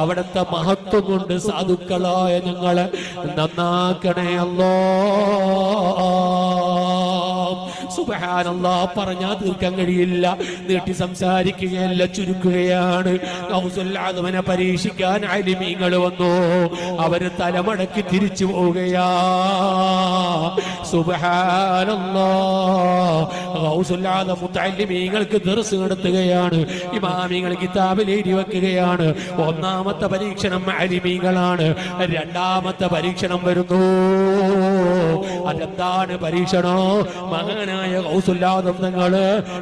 അവിടുത്തെ മഹത്വം കൊണ്ട് സാധുക്കളായ ഞങ്ങളെ നന്നാക്കണേ അല്ലോ. സുബഹാനല്ലാ പറഞ്ഞാ തീർക്കാൻ കഴിയില്ല. നീട്ടി സംസാരിക്കുകയല്ല ചുരുക്കുകയാണ്. അവനെ പരീക്ഷിക്കാൻ അലിമീങ്ങൾ വന്നു. അവർ തലമടക്കി തിരിച്ചു പോവുകയാ. സുബഹാനല്ലാ. ദർസ് നടത്തുകയാണ് ഇമാമിങ്ങൾ കിതാബിൽ എഴുതി വെക്കുകയാണ്. ഒന്നാമത്തെ പരീക്ഷണം അലിമീങ്ങളാണ്. രണ്ടാമത്തെ പരീക്ഷണം വരുന്നു. അതെന്താണ് പരീക്ഷണോ? മകനായ കൗസുല്ലാദം നിങ്ങൾ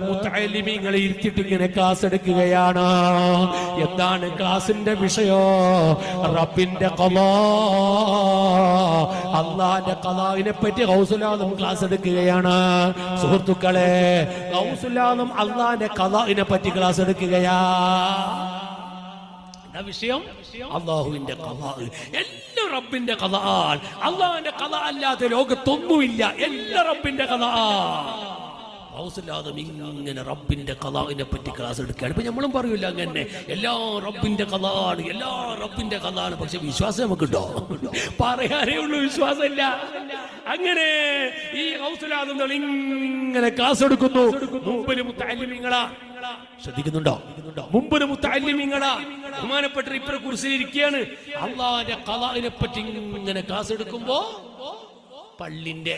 മുത്തലിമീങ്ങളെ ഇരുത്തിട്ട് ഇങ്ങനെ ക്ലാസ് എടുക്കുകയാണ്. എന്താണ് ക്ലാസിന്റെ വിഷയോ? റബ്ബിന്റെ കലാ അള്ളാന്റെ കലാവിനെ പറ്റി ഹൗസുല്ലാദം ക്ലാസ് എടുക്കുകയാണ്. സുഹൃത്തുക്കളെ ഹൗസുല്ലാദം അള്ളാന്റെ കലാവിനെ പറ്റി ക്ലാസ് എടുക്കുകയാ. വിഷയം? അള്ളാഹുവിന്റെ കലാ റബ്ബിന്റെ കഥ അള്ളാഹിന്റെ കഥ അല്ലാതെ ലോകത്തൊന്നുമില്ല. എല്ലാം റബ്ബിന്റെ കഥ ഹൗസില്ലാതെ ഇങ്ങനെ റബ്ബിന്റെ കഥാവിനെ പറ്റി ക്ലാസ് എടുക്കുകയാണ്. ഇപ്പൊ നമ്മളും പറയൂല അങ്ങനെ. എല്ലാ റബ്ബിന്റെ കഥാണ് എല്ലാ റബ്ബിന്റെ കഥാണ് പക്ഷെ വിശ്വാസം നമുക്ക് നമുക്കുണ്ടോ? പറയാനേ ഉള്ളൂ വിശ്വാസമില്ല. അങ്ങനെ ഈ ഹൗസിലാതെ ഇങ്ങനെ ക്ലാസ് എടുക്കുന്നു. മുമ്പിൽ ശ്രദ്ധിക്കുന്നുണ്ടോ? മുമ്പൊരു മുത്താലിമിങ്ങളാ ബഹുമാനപ്പെട്ട ഇപ്പറെ കുറിച്ച് ഇരിക്കുകയാണ്. അള്ളാഹിന്റെ കലാവിനെ പറ്റി ഇങ്ങനെ ക്ലാസ് എടുക്കുമ്പോ പള്ളിന്റെ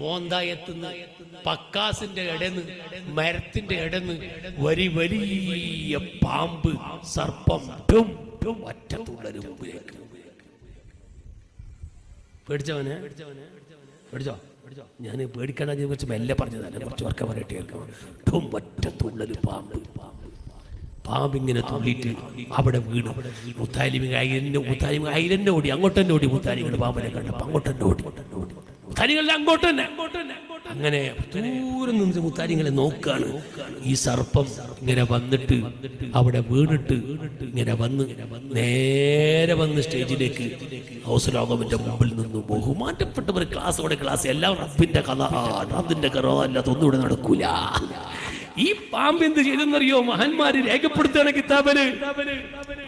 മോന്തായത്തുനിന്ന് പക്കാസിന്റെ ഇടന്ന് മരത്തിന്റെ ഇടന്ന് വരി വലിയ പാമ്പ് സർപ്പം ടും ടും ഒറ്റ തുള്ളലും മുമ്പിലേക്ക് പേടിച്ചവനെ പേടിച്ചോ? ഞാൻ പേടിക്കണ കുറച്ച് മെല്ലെ പറഞ്ഞതല്ല കുറച്ച് വർക്ക പറയട്ടെ ഒറ്റത്തുള്ളൊരു പാമ്പ്. പാമ്പിങ്ങനെ തുള്ളിയിട്ട് അവിടെ വീണു. മുത്താലിമി അയിരന്റെ ഓടി അങ്ങോട്ടന്നെ ഓടി മുത്താലിമിയുടെ പാമ്പിനെ കണ്ടപ്പോ അങ്ങോട്ട് ഓടി ഓടി. മുത്താലികളുടെ അങ്ങോട്ട് തന്നെ. അങ്ങനെ ദൂരം നിന്ന് മുത്താരിങ്ങളെ നോക്കാണ്. ഈ സർപ്പം ഇങ്ങനെ വന്നിട്ട് അവിടെ വീണിട്ട് ഇങ്ങനെ വന്ന് നേരെ വന്ന് സ്റ്റേജിലേക്ക് ഹൗസലോകമിന്റെ മുമ്പിൽ നിന്ന് ബഹുമാനപ്പെട്ടവർ അവിടെ ക്ലാസ് എല്ലാം റബ്ബിന്റെ കഥ റബ്ബിന്റെ കഥ അല്ലാത്ത ഒന്നും ഇവിടെ നടക്കൂല. ഈ പാമ്പ് എന്ത് ചെയ്തെന്നറിയോ? മഹാന്മാര് രേഖപ്പെടുത്തുകയാണ് കിതാബന്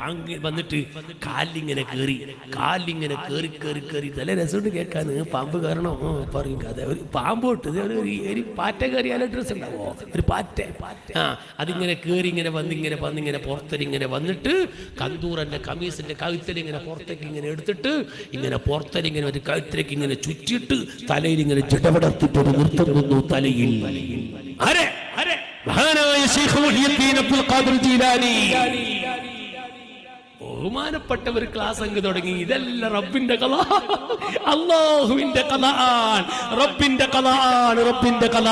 അങ്ങ് വന്നിട്ട് കാലിങ്ങനെ കേറി കാലിങ്ങനെ കേറി കേറി കേറി. തല രസമുണ്ട് കേൾക്കാൻ പാമ്പ് കയറണോ പറയും കഥ. ഒരു പാമ്പ് തൊട്ട് ഒരു പാറ്റ കയറിയാലോ ഡ്രസ് ഉണ്ടാവോ ഒരു പാറ്റ. ആ അതിങ്ങനെ കേറി ഇങ്ങനെ വന്നിങ്ങനെ വന്നിങ്ങനെ പുറത്തരിങ്ങനെ വന്നിട്ട് കന്തൂറന്റെ കമീസിന്റെ കഴുത്തൽ ഇങ്ങനെ പുറത്തേക്ക് ഇങ്ങനെ എടുത്തിട്ട് ഇങ്ങനെ പുറത്തരിങ്ങനെ ഒരു കഴുത്തിലേക്ക് ഇങ്ങനെ ചുറ്റിയിട്ട് തലയിൽ ഇങ്ങനെ ജടപടത്തിട്ട് ഒരു നൃത്തം നിന്നു തലയിൽ. ആരെ? ബഹുമാനപ്പെട്ടവർ ക്ലാസ് അങ്ങ് തുടങ്ങി. ഇതല്ല റബ്ബിന്റെ കഥ. അള്ളാഹുവിന്റെ കഥ ആണ്. റബ്ബിന്റെ കഥ ആണ്. റബ്ബിന്റെ കഥ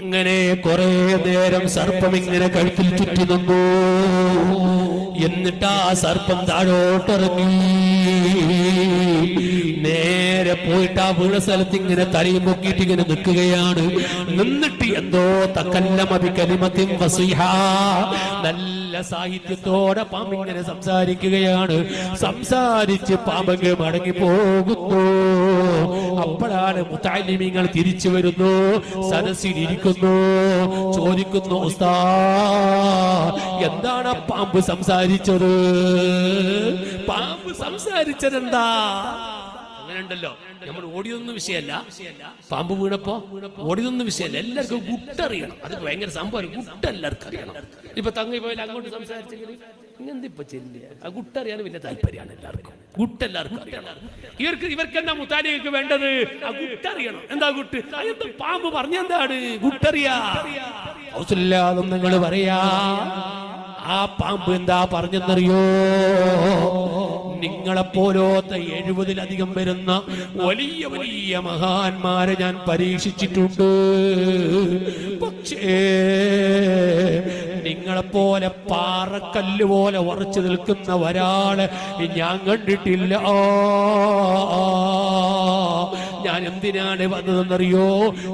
അങ്ങനെ കുറെ നേരം സർപ്പം ഇങ്ങനെ കഴുത്തിൽ ചുറ്റി നിന്നു. എന്നിട്ട് ആ സർപ്പം താഴോട്ടിറങ്ങി. നേരെ പോയിട്ട് ആ വീണ സ്ഥലത്ത് ഇങ്ങനെ തലയും പൊക്കിയിട്ട് ഇങ്ങനെ നിൽക്കുകയാണ്. നിന്നിട്ട് എന്തോ തക്കല്ലമതി കലിമത്തിൻ വസിഹ. നല്ല സാഹിത്യത്തോടെ പാമ്പ് ഇങ്ങനെ സംസാരിക്കുകയാണ്. സംസാരിച്ച് പാമ്പങ്ങ് മടങ്ങി പോകുന്നു. അപ്പോഴാണ് മുത്താലിമിങ്ങൾ തിരിച്ചു വരുന്നു. സദസ്സിലിരിക്കുന്നു. ചോദിക്കുന്നു ഉസ്താ എന്താണ് പാമ്പ് സംസാരിച്ചത്? പാമ്പ് സംസാരിച്ചതെന്താ? അങ്ങനെ ഉണ്ടല്ലോ നമ്മൾ ഓടിയതൊന്നും വിഷയമല്ല. പാമ്പ് വീണപ്പോ ഓടിയതൊന്നും വിഷയമല്ല. എല്ലാവർക്കും ഗുട്ടറിയണം. അത് ഭയങ്കര സംഭവം ഗുട്ട എല്ലാവർക്കും അറിയണം. ഇപ്പൊ തങ്ങി പോയാൽ അങ്ങോട്ട് സംസാരിച്ചെങ്കിൽ ഇങ്ങനെന്തിപ്പോ ചെല്ലുക ആ ഗുട്ടറിയാൻ വലിയ താല്പര്യമാണ് എല്ലാവർക്കും. ഗുട്ട് എല്ലാവർക്കും അറിയണം. ഇവർക്ക് ഇവർക്ക് എന്താ വേണ്ടത്? ആ ഗുട്ടറിയണം. എന്താ ഗുട്ട്? ആ എന്താ പാമ്പ് പറഞ്ഞെന്താണ് ഗുട്ടറിയാ. നിങ്ങൾ പറയാ. ആ പാമ്പ് എന്താ പറഞ്ഞെന്നറിയോ? നിങ്ങളെപ്പോലോത്ത എഴുപതിലധികം വരുന്ന വലിയ വലിയ മഹാന്മാരെ ഞാൻ പരീക്ഷിച്ചിട്ടുണ്ട്. പക്ഷേ നിങ്ങളെപ്പോലെ പാറക്കല്ല് പോലെ ഉറച്ചു നിൽക്കുന്ന ഒരാളെ ഞാൻ കണ്ടിട്ടില്ല. ഞാൻ എന്തിനാണ് വന്നതെന്നറിയോ?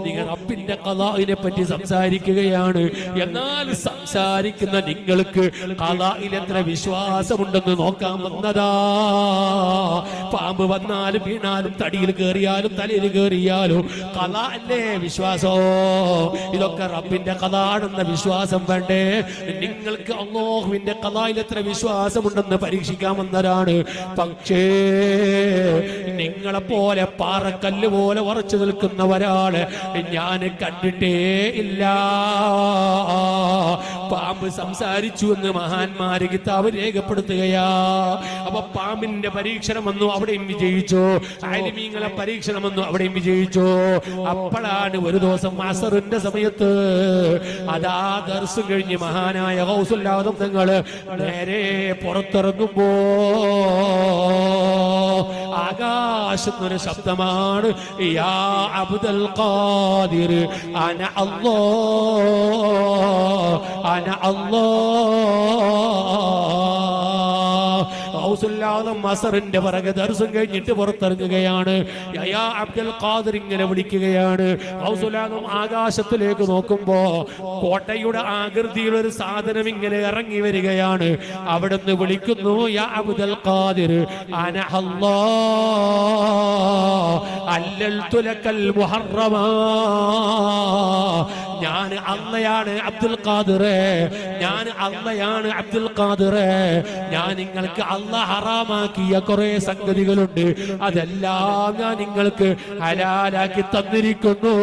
നിങ്ങൾ അപ്പിന്റെ കഥാവിനെ പറ്റി സംസാരിക്കുകയാണ്. എന്നാൽ സംസാരിക്കുന്ന നിങ്ങൾക്ക് കലായിൽ എത്ര വിശ്വാസമുണ്ടെന്ന് നോക്കാൻ വന്നതാ. പാമ്പ് വന്നാലും വീണാലും തടിയിൽ കയറിയാലും തലയിൽ കയറിയാലും കല അല്ലേ വിശ്വാസോ? ഇതൊക്കെ റബ്ബിന്റെ കഥാണെന്ന വിശ്വാസം വേണ്ടേ? നിങ്ങൾക്ക് അള്ളാഹുവിന്റെ കലായിൽ എത്ര വിശ്വാസമുണ്ടെന്ന് പരീക്ഷിക്കാൻ വന്നതാണ്. പക്ഷേ നിങ്ങളെ പോലെ പാറക്കല്ല് പോലെ ഉറച്ചു നിൽക്കുന്ന ഒരാൾ ഞാൻ കണ്ടിട്ടേ ഇല്ല. പാമ്പ് സംസാരിച്ചു എന്ന് മഹാന്മാര് കിതാബ് രേഖപ്പെടുത്തുകയാ. അപ്പൊ പാമ്പിന്റെ പരീക്ഷണം വന്നു അവിടെയും വിജയിച്ചു. അലിമീങ്ങളെ പരീക്ഷണം വന്നു അവിടെയും വിജയിച്ചു. അപ്പോഴാണ് ഒരു ദിവസം അസറിന്റെ സമയത്ത് അതാ ദർശം കഴിഞ്ഞ് മഹാനായ ഹൗസുല്ലാതെ തങ്ങൾ നേരെ പുറത്തിറങ്ങുമ്പോ ആകാശത്തൊരു ശബ്ദമാണ്. യാ അബ്ദുൽ ഖാദിർ അന അല്ലോ അന അല്ലാ. ഹൗസുല്ലാദം മസറിന്റെ പുറകെ ദർശം കഴിഞ്ഞിട്ട് പുറത്തിറങ്ങുകയാണ്. അബ്ദുൽ ഖാദിർ ഇങ്ങനെ വിളിക്കുകയാണ്. ഹൗസുല്ലാദം ആകാശത്തിലേക്ക് നോക്കുമ്പോ കോട്ടയുടെ ആകൃതിയിൽ ഒരു സാധനം ഇങ്ങനെ ഇറങ്ങി വരികയാണ്. അവിടുന്ന് വിളിക്കുന്നു യാ അബ്ദുൽ ഖാദിർ അന അല്ലാ അല്ലൽതു ലക്കൽ മുഹറമാ ഞാൻ അള്ളയാണ് അബ്ദുൽ ഖാദിറെ. ഞാൻ അള്ളയാണ് അബ്ദുൽ ഖാദിറെ. ഞാൻ നിങ്ങൾക്ക് അള്ള ഹറാമാക്കിയ കുറെ സംഗതികളുണ്ട്. അതെല്ലാം ഞാൻ നിങ്ങൾക്ക് ഹലാലാക്കി തന്നിരിക്കുന്നു.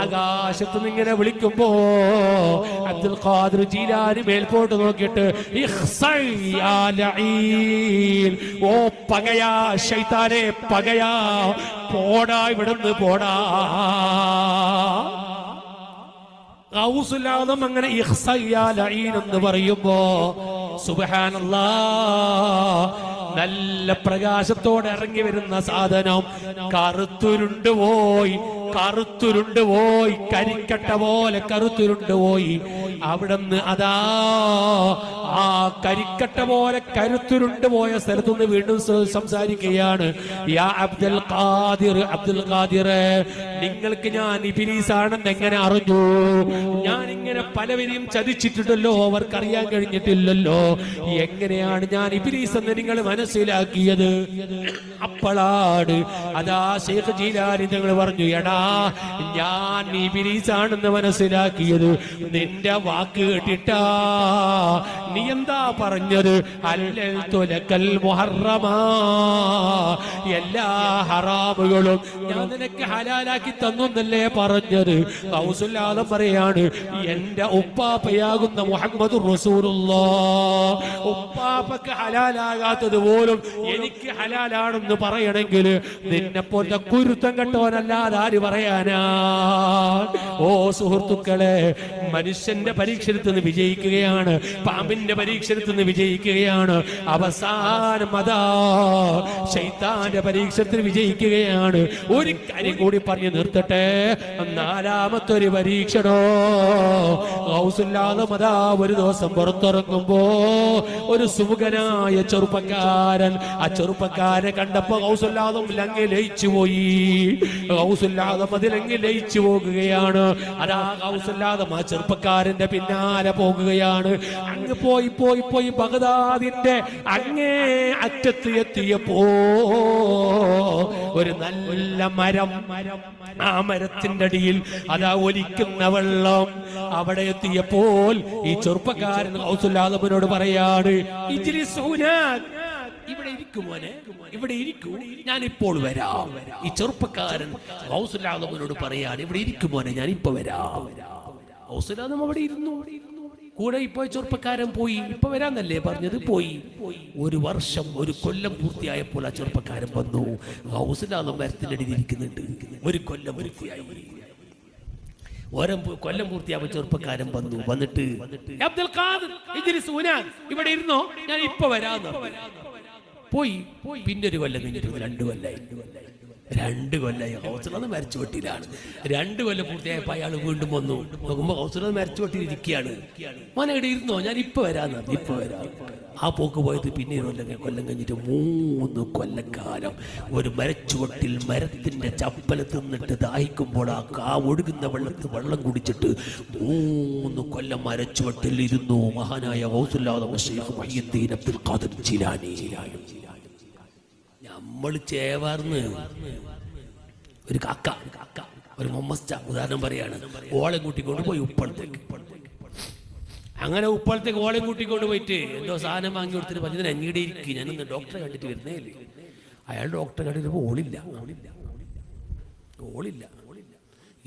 ആകാശത്ത് നിങ്ങനെ വിളിക്കുമ്പോ അബ്ദുൽ ഖാദിർ ജീലാരി മേൽപോട്ട് നോക്കിയിട്ട്. ഓ പകയാ ശൈത്താനെ പകയാ. പോടാ ഇവിടുന്ന് പോടാ. ഗൗസുല്ലാദം അങ്ങനെ എന്ന് പറയുമ്പോ സുബ്ഹാനല്ലാ നല്ല പ്രകാശത്തോടെ ഇറങ്ങി വരുന്ന സാധനം കറുത്തുരുണ്ട് പോയി. കറുത്തുരുണ്ട് പോയി കരിക്കട്ട പോലെ കറുത്തുരുണ്ട് പോയി. അവിടുന്ന് അതാ ആ കരിക്കട്ട പോലെ കരുത്തുരുണ്ട് പോയ സ്ഥലത്തുനിന്ന് വീണ്ടും സംസാരിക്കുകയാണ്. യാ അബ്ദുൽ ഖാദിർ അബ്ദുൽ ഖാദിർ നിങ്ങൾക്ക് ഞാൻ ഇബിലീസാണെന്ന് എങ്ങനെ അറിഞ്ഞു? ഞാൻ ഇങ്ങനെ പലവരെയും ചതിച്ചിട്ടുണ്ടല്ലോ അവർക്കറിയാൻ കഴിഞ്ഞിട്ടില്ലല്ലോ. എങ്ങനെയാണ് ഞാൻ ഇബിലീസ് എന്ന് നിങ്ങൾ മനസ്സിലാക്കിയത്? അപ്പോഴാണ് അതാ ശേഖ് ജീലാനി നിങ്ങൾ പറഞ്ഞു എടാ ഞാൻ ഇബിലീസാണെന്ന് മനസ്സിലാക്കിയത് നിന്റെ വാക്ക് കേട്ടിട്ടാ. നീ എന്താ പറഞ്ഞത്? അല്ലൽ തുലക്കൽ മുഹറമാ. എല്ലാ ഹറാമുകളും ഞാൻ നിനക്ക് ഹലാലാക്കി തന്നു എന്നല്ലേ പറഞ്ഞത് കൗസുല്ലാദം പറയാണ് എന്റെ ഉപ്പാപ്പയാകുന്ന മുഹമ്മദ് റസൂലുള്ള. ഉപ്പാപ്പക്ക് ഹലാലാകാത്തത് പോലും എനിക്ക് ഹലാലാണെന്ന് പറയണമെങ്കിൽ നിന്നെ പോലെ കുരുത്തം കെട്ടവനല്ലാതെ ആര് പറയാനാ. ഓ സുഹൃത്തുക്കളെ മനുഷ്യന്റെ പരീക്ഷണത്തിൽ നിന്ന് വിജയിക്കുകയാണ് പാമ്പിന്റെ പരീക്ഷണത്തിൽ നിന്ന് വിജയിക്കുകയാണ് അവസാനം അതാ ശൈത്താന്റെ പരീക്ഷണത്തിൽ വിജയിക്കുകയാണ്. ഒരു കാര്യം കൂടി പറഞ്ഞു നിർത്തട്ടെ. നാലാമത്തെ ഒരു പരീക്ഷണോ? ഹൗസില്ലാതെ അതാ ഒരു ദിവസം പുറത്തിറങ്ങുമ്പോ ഒരു സുഖനായ ചെറുപ്പക്കാരൻ ആ ചെറുപ്പക്കാരെ കണ്ടപ്പോ ഹൗസില്ലാതെ ലങ്ങി ലയിച്ചു പോയി ഹൗസില്ലാതെ അതിലങ്ങി ലയിച്ചു പോകുകയാണ് അതാ ഹൗസില്ലാതെ ആ ചെറുപ്പക്കാരന്റെ പിന്നാലെ പോകുകയാണ് അങ്ങ് പോയി പോയി പോയി ബഗദാദിന്റെ അങ്ങേ അറ്റത്ത് എത്തിയപ്പോ ഒരു നല്ല മരം ആ മരത്തിന്റെ അടിയിൽ അതാ ഒലിക്കുന്ന വെള്ളം അവിടെ എത്തിയപ്പോൾ ഈ ചെറുപ്പക്കാരൻ ഹൗസുല്ലാദവനോട് പറയാണ് ഇച്ചിരി ഹുനാക്." ഇവിടെ ഇരിക്കുമോനെ ഇവിടെ ഇരിക്കൂ. ഞാൻ ഇപ്പോൾ വരാം. ഈ ചെറുപ്പക്കാരൻ ഹൗസുല്ലാദവനോട് പറയാണ് ഇവിടെ ഇരിക്കുമോനെ ഞാൻ ഇപ്പൊ വരാം. ഹൗസുല്ലാദം അവിടെ ഇരുന്നു. കൂടെ ഇപ്പൊ ചെറുപ്പക്കാരൻ പോയി. ഇപ്പൊ വരാന്നല്ലേ പറഞ്ഞത്? പോയി. ഒരു വർഷം ഒരു കൊല്ലം പൂർത്തിയായപ്പോൾ ആ ചെറുപ്പക്കാരൻ വന്നു. ഹൗസിലാദം ഇരിക്കുന്നുണ്ട്. ഒരു കൊല്ലം പൂർത്തിയായി. ഓരം കൊല്ലം പൂർത്തിയാവുമ്പോൾ ചെറുപ്പക്കാരൻ വന്നു. വന്നിട്ട് അബ്ദുൽ ഖാദർ ഇവിടെ ഇരുന്നോ? ഞാൻ ഇപ്പൊ വരാന്ന്. പോയി. പിന്നെ ഒരു കൊല്ലം കഴിഞ്ഞിട്ട് രണ്ട് കൊല്ലായി. രണ്ട് കൊല്ലായി. ഹൗസിലത് മരിച്ചു വെട്ടിയിലാണ് രണ്ട് കൊല്ലം പൂർത്തിയായപ്പോ അയാൾ വീണ്ടും വന്നു. നോക്കുമ്പോ ഹൗസിലത് മരിച്ചു വെട്ടിയിരിക്കുകയാണ് മോനെ ഇവിടെ ഇരുന്നോ? ഞാൻ ഇപ്പൊ വരാന്ന് പറഞ്ഞു. ഇപ്പൊ വരാം. ആ പോക്ക് പോയത് പിന്നെ കൊല്ലം കൊല്ലം കഴിഞ്ഞിട്ട് മൂന്ന് കൊല്ലക്കാലം ഒരു മരച്ചുവട്ടിൽ മരത്തിന്റെ ചപ്പല തിന്നിട്ട് ദാഹിക്കുമ്പോൾ ആ കാ ഒഴുകുന്ന വെള്ളത്തിൽ വെള്ളം കുടിച്ചിട്ട് മൂന്ന് കൊല്ലം മരച്ചുവട്ടിൽ ഇരുന്നു. മഹാനായ ഹൗസുല്ലാതെ അബ്ദുൽ ഖാദർ ചിലാനി ജിലാനി. നമ്മൾ ചേവാർന്ന്. ഒരു കാക്ക കാക്ക ഒരു മൊമ്മസ്റ്റ ഉദാഹരണം പറയാണ്. ഓളെ കൂട്ടിക്കൊണ്ട് പോയി ഉപ്പളത്തേക്ക്. അങ്ങനെ ഉപ്പളത്തേക്ക് ഓളെ കൂട്ടിക്കൊണ്ട് പോയിട്ട് എന്തോ സാധനം വാങ്ങി കൊടുത്തിട്ട് പറഞ്ഞു അങ്ങീടെ ഇരിക്കും. ഞാനൊന്ന് ഡോക്ടറെ കണ്ടിട്ട് വരുന്നേ ഇല്ലേ. അയാൾ ഡോക്ടറെ കണ്ടിട്ട് ഓളില്ല ഓളില്ല. ഓളില്ല.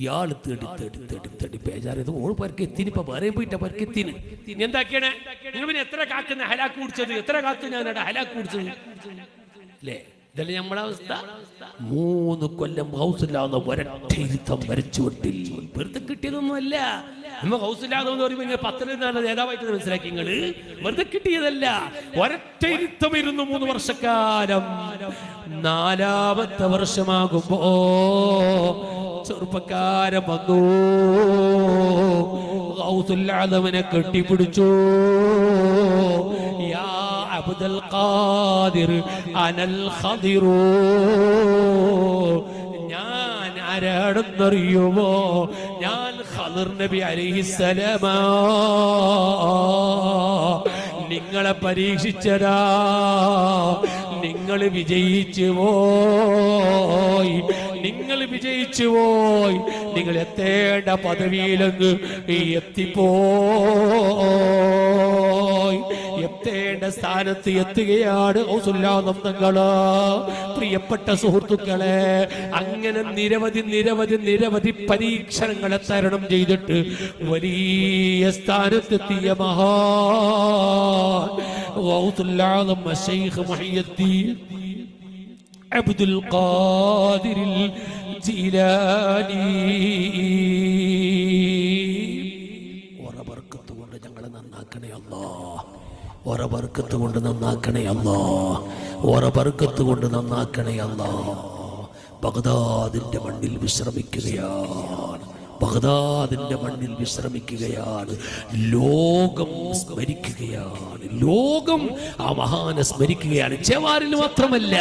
ഇയാൾ തേടി തേടി തേടി തേടി പേജാറിയത് ഓൾ പരക്കെ എത്തിന് ഇപ്പൊ വേറെ പോയിട്ട പരക്കെത്തിന്. എന്താക്കിയാണ് നിങ്ങൾ പിന്നെ എത്ര കാക്കുന്ന ഹലാക്ക് കുടിച്ചത്? എത്ര കാത്തു ഞാൻ ഹലാക്ക് കുടിച്ചത്? അല്ലേ ഇതല്ലേ നമ്മുടെ അവസ്ഥ? മൂന്ന് കൊല്ലം ഹൗസില്ലാതെ ഒരറ്റം വരച്ചു വിട്ടിൽ വെറുതെ കിട്ടിയതൊന്നുമല്ല. നമ്മ ഹൗസില്ലാതെ പറയുമ്പോൾ ഇങ്ങനെ പത്തനാണ് നേതാവായിട്ട് മനസ്സിലാക്കി നിങ്ങൾ വെറുതെ കിട്ടിയതല്ല. ഒരറ്റ ഇരുത്തം ഇരുന്നു മൂന്ന് വർഷക്കാലം. നാലാമത്തെ വർഷമാകുമ്പോ ചെറുപ്പക്കാരൻ വന്നു. ഗൗസുല്ലാദവനെ കെട്ടിപ്പിടിച്ചു. അബ്ദുൽ ഖാദിർ അനൽ الخضر ഞാൻ ആരാണെന്നറിയുമോ? ഞാൻ ഖദിർ നബി അലൈഹിസ്സലാമാ നിങ്ങളെ പരീക്ഷിച്ചതാ. നിങ്ങൾ വിജയിച്ചു പോയി നിങ്ങൾ വിജയിച്ചു നിങ്ങൾ എത്തേണ്ട പദവിയിലങ്ങ് എത്തിപ്പോ. എത്തേണ്ട സ്ഥാനത്ത് എത്തുകയാണ് ഔസുല്ലാദം തങ്ങൾ പ്രിയപ്പെട്ട സുഹൃത്തുക്കളെ അങ്ങനെ നിരവധി നിരവധി നിരവധി പരീക്ഷണങ്ങളെ തരണം ചെയ്തിട്ട് വലിയ സ്ഥാനത്തെത്തിയ മഹാ അബ്ദുൽ ജീലാനി ഒറബർക്കത്ത് കൊണ്ട് ഞങ്ങളെ നന്നാക്കണേ അല്ലോ. ഒറബർക്കത്ത് കൊണ്ട് നന്നാക്കണേ അല്ലോ. ഒറബർക്കത്ത് കൊണ്ട് നന്നാക്കണേ അല്ലോ. ബഗ്ദാദിന്റെ മണ്ണിൽ വിശ്രമിക്കുകയാണ്. ബഗ്ദാദിന്റെ മണ്ണിൽ വിശ്രമിക്കുകയാണ്. ലോകം സ്മരിക്കുകയാണ്. ലോകം ആ മഹാനെ സ്മരിക്കുകയാണ്. ചെവാറിൽ മാത്രമല്ല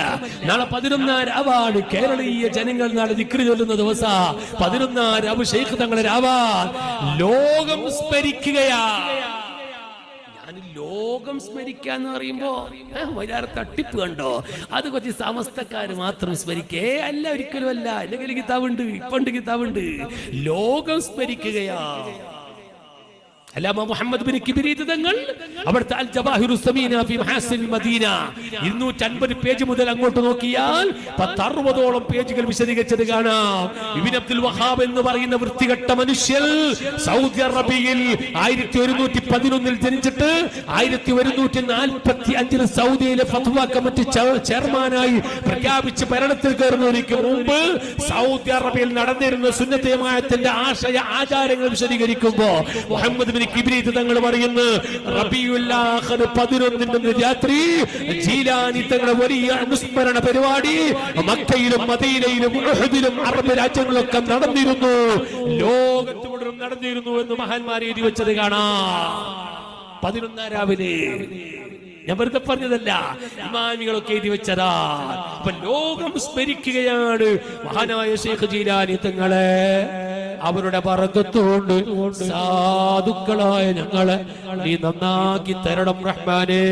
നാളെ പതിനൊന്നാം രാവാണ് കേരളീയ ജനങ്ങൾ നാളെ ദിക്രി ചൊല്ലുന്ന ദിവസ. പതിനൊന്നാം രാവ് ഷെയ്ഖ് തങ്ങളെ രാവാൻ ലോകം സ്മരിക്കുകയാണ് ഞാൻ ലോകം സ്മരിക്കാന്ന് പറയുമ്പോ വരാറ് തട്ടിപ്പ് കണ്ടോ? അത് കുറച്ച് സമസ്തക്കാര് മാത്രം സ്മരിക്കേ. അല്ല ഒരിക്കലും അല്ല അല്ലെങ്കിൽ കിതാബുണ്ട് ഇപ്പണ്ട് കിതാബുണ്ട്. ലോകം സ്മരിക്കുകയാ. അല്ലാമ മുഹമ്മദ് ബിൻ കിബിരീത് തങ്ങൾ അവിടുത്തെ അൽ ജവാഹിറു സമീന ഫി മഹാസിൽ മദീന. 250 പേജ് മുതൽ അങ്ങോട്ട് നോക്കിയാൽ പത്തറുപതോളം പേജുകൾ വിശദീകരിച്ചത് കാണാം. ഇബ്നു അബ്ദുൽ വഹാബ് എന്ന് പറയുന്ന വൃത്തികെട്ട മനുഷ്യൻ സൗദി അറേബ്യയിൽ 1111 ൽ ജനിച്ചിട്ട് ആയിരത്തി ഒരുന്നൂറ്റി നാൽപ്പത്തി അഞ്ചിൽ സൗദിയിലെ ഫത്വ കമ്മിറ്റി ചെയർമാനായി പ്രഖ്യാപിച്ച് ഭരണത്തിൽ കയറുന്നതിന് മുമ്പ് സൗദി അറേബ്യയിൽ നടന്നിരുന്ന സുന്നത്തയമായത്തിന്റെ ആശയ ആചാരങ്ങൾ വിശദീകരിക്കുമ്പോൾ മുഹമ്മദ് ബിൻ കിബ്രീത്ത് തങ്ങൾ പറയുന്നു റബിയുൽ ആഖിർ പതിനൊന്നിന്റെ രാത്രി ജീലാനി തങ്ങളുടെ വലിയ അനുസ്മരണ പരിപാടി മക്കയിലും മദീനയിലും ഉഹദിലും അറബ് രാജ്യങ്ങളൊക്കെ നടന്നിരുന്നു. ലോകത്ത് മുഴുവൻ നടന്നിരുന്നു എന്ന് മഹാന്മാർ എഴുതി വെച്ചത് കാണാം. പതിനൊന്നാം രാവിലെ. ഞാൻ വെറുതെ പറഞ്ഞതല്ല ഇമാമികളൊക്കെ എഴുതി വെച്ചതാ. അപ്പൊ ലോകം സ്മരിക്കുകയാണ് മഹാനായ ശേഖ് ജീലാനി തങ്ങളെ. അവരുടെ പറക്കത്തുകൊണ്ട് സാധുക്കളായ ഞങ്ങളെ നീ നന്നാക്കി തരണം റഹ്മാനേ.